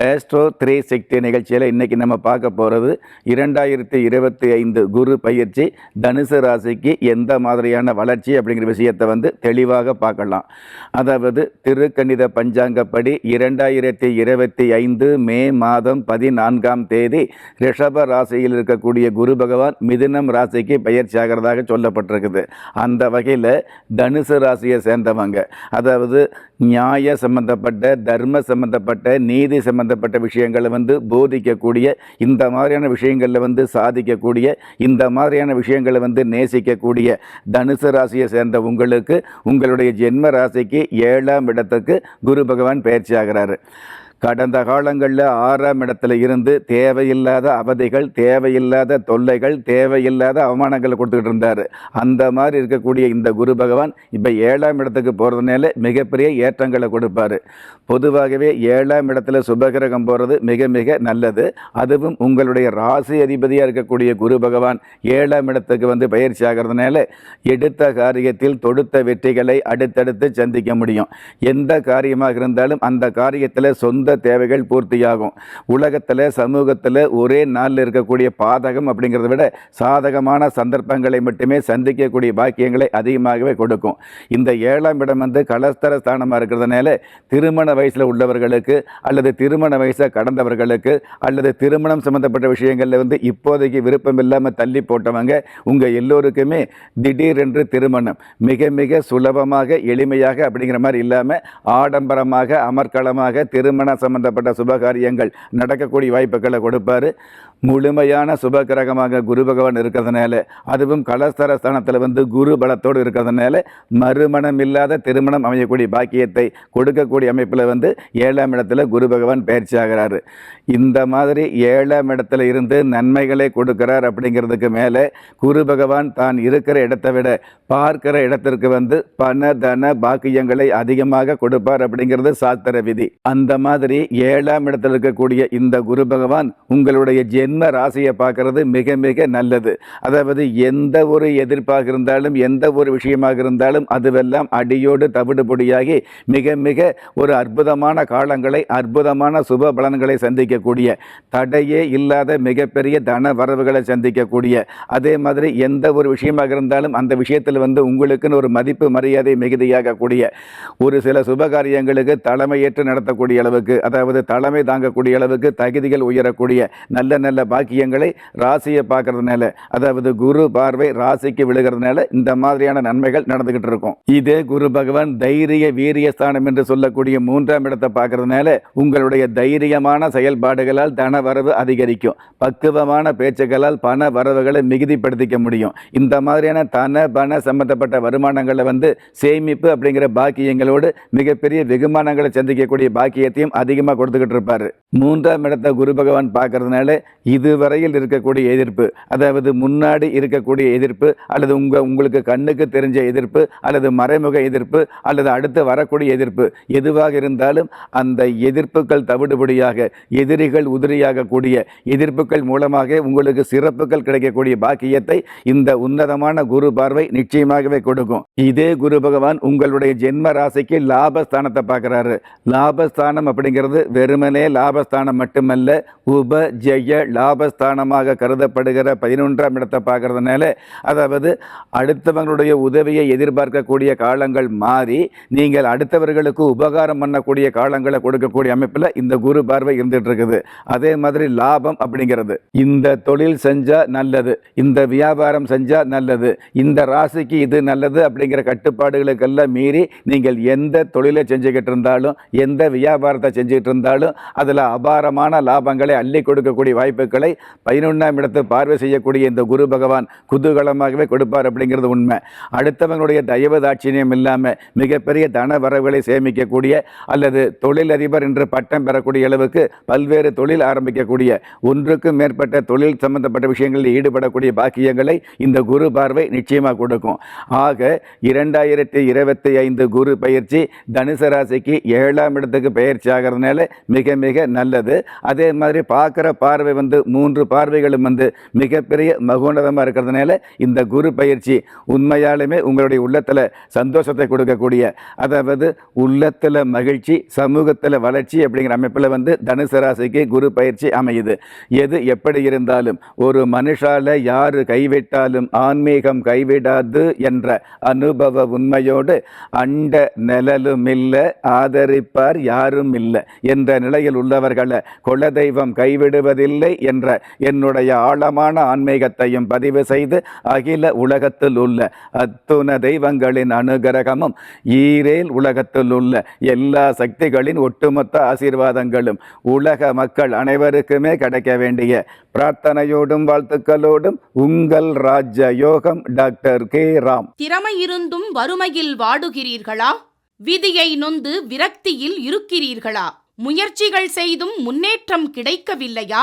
Astro three sixty நிகழ்ச்சியில் இன்றைக்கி நம்ம பார்க்க போகிறது இரண்டாயிரத்தி இருபத்தி ஐந்து குரு பயிற்சி தனுசு ராசிக்கு எந்த மாதிரியான வளர்ச்சி அப்படிங்கிற விஷயத்தை வந்து தெளிவாக பார்க்கலாம். அதாவது திருக்கணித பஞ்சாங்கப்படி இரண்டாயிரத்தி இருபத்தி ஐந்து மே மாதம் பதினான்காம் தேதி ரிஷப ராசியில் இருக்கக்கூடிய குரு பகவான் மிதுனம் ராசிக்கு பயிற்சி ஆகிறதாக சொல்லப்பட்டிருக்குது. அந்த வகையில் தனுசு ராசியை சேர்ந்தவங்க அதாவது நியாய சம்பந்தப்பட்ட தர்ம சம்பந்தப்பட்ட நீதி சம்பந்தப்பட்ட விஷயங்களை வந்து போதிக்கக்கூடிய இந்த மாதிரியான விஷயங்களில் வந்து சாதிக்கக்கூடிய இந்த மாதிரியான விஷயங்களை வந்து நேசிக்கக்கூடிய தனுசு ராசியை சேர்ந்த உங்களுக்கு உங்களுடைய ஜென்ம ராசிக்கு ஏழாம் இடத்துக்கு குரு பகவான் பயிற்சி ஆகிறாரு கடந்த காலங்களில் ஆறாம் இடத்துல இருந்து தேவையில்லாத அவதிகள் தேவையில்லாத தொல்லைகள் தேவையில்லாத அவமானங்களை கொடுத்துக்கிட்டு இருந்தார். அந்த மாதிரி இருக்கக்கூடிய இந்த குரு பகவான் இப்போ ஏழாம் இடத்துக்கு போகிறதுனால மிகப்பெரிய ஏற்றங்களை கொடுப்பார். பொதுவாகவே ஏழாம் இடத்துல சுபகிரகம் போகிறது மிக மிக நல்லது. அதுவும் உங்களுடைய ராசி அதிபதியாக இருக்கக்கூடிய குரு பகவான் ஏழாம் இடத்துக்கு வந்து பயிற்சி ஆகிறதுனால எடுத்த காரியத்தில் தொடுத்த வெற்றிகளை அடுத்தடுத்து சந்திக்க முடியும். எந்த காரியமாக இருந்தாலும் அந்த காரியத்தில் சொந்த தேவைகள் பூர்த்தியாகும். உலகத்தில் சமூகத்தில் ஒரே நாளில் இருக்கக்கூடிய பாதகம் அப்படிங்கிறத விட சாதகமான சந்தர்ப்பங்களை மட்டுமே சந்திக்கக்கூடிய பாக்கியங்களை அதிகமாகவே கொடுக்கும். இந்த ஏழாம் இடம் வந்து கலஸ்தர ஸ்தானமாக இருக்கிறதுனால திருமண வயசில் உள்ளவர்களுக்கு அல்லது திருமண வயசை கடந்தவர்களுக்கு அல்லது திருமணம் சம்பந்தப்பட்ட விஷயங்களில் வந்து இப்போதைக்கு விருப்பம் இல்லாமல் தள்ளி போட்டவங்க உங்கள் எல்லோருக்குமே திடீரென்று திருமணம். மிக மிக சுலபமாக எளிமையாக அப்படிங்கிற மாதிரி இல்லாமல் ஆடம்பரமாக அமர்க்களமாக திருமண சம்பந்தப்பட்ட சுபகாரியங்கள் நடக்கக்கூடிய வாய்ப்புகளை கொடுப்பார். முழுமையான சுபகிரகமாக குரு பகவான் இருக்கிறதுனால அதுவும் கலஸ்தர ஸ்தானத்தில் வந்து குரு பலத்தோடு இருக்கிறதுனால மறுமணம் இல்லாத திருமணம் அமையக்கூடிய பாக்கியத்தை கொடுக்கக்கூடிய அமைப்பில் வந்து ஏழாம் இடத்துல குரு பகவான் பயிற்சி ஆகிறாரு. இந்த மாதிரி ஏழாம் இடத்துல இருந்து நன்மைகளை கொடுக்கிறார் அப்படிங்கிறதுக்கு மேலே குரு பகவான் தான் இருக்கிற இடத்தை விட பார்க்கிற இடத்திற்கு வந்து பண தன பாக்கியங்களை அதிகமாக கொடுப்பார் அப்படிங்கிறது சாஸ்திர விதி. அந்த மாதிரி ஏழாம் இடத்தில் இருக்கக்கூடிய இந்த குரு பகவான் உங்களுடைய ஜென்ம ராசியை பார்க்கறது? மிக மிக நல்லது. அதாவது எந்த ஒரு எதிர்ப்பாக இருந்தாலும் எந்த ஒரு விஷயமாக இருந்தாலும் அதுவெல்லாம் அடியோடு தவிடுபடியாகி மிக மிக ஒரு அற்புதமான காலங்களை அற்புதமான சுப பலன்களை சந்திக்கக்கூடிய தடையே இல்லாத மிகப்பெரிய தன வரவுகளை சந்திக்கக்கூடிய அதே மாதிரி எந்த ஒரு விஷயமாக இருந்தாலும் அந்த விஷயத்தில் வந்து உங்களுக்குன்னு ஒரு மதிப்பு மரியாதை மிகுதியாகக்கூடிய ஒரு சில சுபகாரியங்களுக்கு தலைமையேற்று நடத்தக்கூடிய அளவுக்கு அதாவது தலைமை தாங்கக்கூடிய அளவுக்கு தகுதிகள் உயரக்கூடிய நல்ல நல்ல பாக்கியங்களை ராசியை பார்க்கறதுனால அதாவது குரு பார்வை ராசிக்கு விழுகிறதுனால இந்த மாதிரியான நன்மைகள் நடந்துகிட்டு இருக்கும். இதே குரு பகவான் தைரிய வீரிய ஸ்தானம் என்று சொல்லக்கூடிய மூன்றாம் இடத்தை பார்க்கறதுனால உங்களுடைய தைரியமான செயல்பாடுகளால் தன வரவு அதிகரிக்கும். பக்குவமான பேச்சுகளால் பண வரவுகளை மிகுதிப்படுத்திக்க முடியும். இந்த மாதிரியான தன பண சம்பந்தப்பட்ட வருமானங்களை வந்து சேமிப்பு அப்படிங்கிற பாக்கியங்களோடு மிகப்பெரிய வெகுமானங்களை சந்திக்கக்கூடிய பாக்கியத்தையும் அதிகமாக கொடுத்துக்கிட்டு இருப்பார். மூன்றாம் இடத்தை குரு பகவான் பார்க்கறதுனால இதுவரையில் இருக்கக்கூடிய எதிர்ப்பு அதாவது முன்னாடி இருக்கக்கூடிய எதிர்ப்பு அல்லது உங்கள் உங்களுக்கு கண்ணுக்கு தெரிஞ்ச எதிர்ப்பு அல்லது மறைமுக எதிர்ப்பு அல்லது அடுத்து வரக்கூடிய எதிர்ப்பு எதுவாக இருந்தாலும் அந்த எதிர்ப்புகள் தவிடுபடியாக எதிரிகள் உதிரியாக கூடிய எதிர்ப்புகள் மூலமாக உங்களுக்கு சிறப்புகள் கிடைக்கக்கூடிய பாக்கியத்தை இந்த உன்னதமான குரு பார்வை நிச்சயமாகவே கொடுக்கும். இதே குரு பகவான் உங்களுடைய ஜென்ம ராசிக்கு லாபஸ்தானத்தை பார்க்குறாரு. லாபஸ்தானம் அப்படிங்கிறது வெறுமனே லாபஸ்தானம் மட்டுமல்ல உப ஜெய லாபஸ்தானமாக கருதப்படுகிற பதினொன்றாம் இடத்தை பார்க்கறதுனால அதாவது அடுத்தவங்களுடைய உதவியை எதிர்பார்க்கக்கூடிய காலங்கள் மாறி நீங்கள் அடுத்தவர்களுக்கு உபகாரம் பண்ணக்கூடிய காலங்களை கொடுக்கக்கூடிய அமைப்பில் இந்த குரு பார்வை இருந்துட்டு இருக்குது அதே மாதிரி லாபம் அப்படிங்கிறது. இந்த தொழில் செஞ்சால் நல்லது இந்த வியாபாரம் செஞ்சால் நல்லது இந்த ராசிக்கு இது நல்லது அப்படிங்கிற கட்டுப்பாடுகளுக்கெல்லாம் மீறி நீங்கள் எந்த தொழிலை செஞ்சுக்கிட்டு இருந்தாலும் எந்த வியாபாரத்தை செஞ்சுக்கிட்டு இருந்தாலும் அதில் அபாரமான லாபங்களை அள்ளி கொடுக்கக்கூடிய வாய்ப்பு வாய்ப்புகள் பதினொன்றாம் இடத்தை பார்வை செய்யக்கூடிய இந்த குரு பகவான் குதூகலமாகவே கொடுப்பார் அப்படிங்கிறது உண்மை. அடுத்தவங்களுடைய தயவு தாட்சியம் இல்லாமல் மிகப்பெரிய தன வரவுகளை சேமிக்கக்கூடிய அல்லது தொழிலதிபர் என்று பட்டம் பெறக்கூடிய அளவுக்கு பல்வேறு தொழில் ஆரம்பிக்கக்கூடிய ஒன்றுக்கும் மேற்பட்ட தொழில் சம்பந்தப்பட்ட விஷயங்களில் ஈடுபடக்கூடிய பாக்கியங்களை இந்த குரு பார்வை நிச்சயமாக கொடுக்கும். ஆக இரண்டாயிரத்தி இருபத்தி ஐந்து குரு பயிற்சி தனுசு ராசிக்கு ஏழாம் இடத்துக்கு பயிற்சி ஆகிறதுனால மிக மிக நல்லது. அதே மாதிரி பார்க்குற பார்வை வந்து மூன்று பார்வைகளும் வந்து மிகப்பெரிய மகோன்னதமாக இருக்கிறதுனால இந்த குரு பயிற்சி உண்மையாலுமே உங்களுடைய உள்ளத்தில் சந்தோஷத்தை கொடுக்கக்கூடிய அதாவது உள்ளத்தில் மகிழ்ச்சி சமூகத்தில் வளர்ச்சி அப்படிங்கிற அமைப்பில் வந்து தனுசு ராசிக்கு குரு பயிற்சி அமையுது. எது எப்படி இருந்தாலும் ஒரு மனுஷால யாரு கைவிட்டாலும் ஆன்மீகம் கைவிடாது என்ற அனுபவ உண்மையோடு அண்ட நிழலும் இல்லை ஆதரிப்பார் யாரும் இல்லை என்ற நிலையில் உள்ளவர்களை குலதெய்வம் கைவிடுவதில்லை என்ற என்னுடைய ஆழமான ஆன்மீகத்தையும் பதிவு செய்து அகில உலகத்தில் உள்ள அத்துண தெய்வங்களின் அனுகிரகமும் ஈரேல் உலகத்தில் உள்ள எல்லா சக்திகளின் ஒட்டுமொத்த ஆசீர்வாதங்களும் உலக மக்கள் அனைவருக்குமே கிடைக்க வேண்டிய பிரார்த்தனையோடும் வாழ்த்துக்களோடும் உங்கள் ராஜ யோகம் டாக்டர் கே ராம். திறமை இருந்தும் வறுமையில் வாடுகிறீர்களா? விதியை நொந்து விரக்தியில் இருக்கிறீர்களா? முயற்சிகள் செய்தும் முன்னேற்றம் கிடைக்கவில்லையா?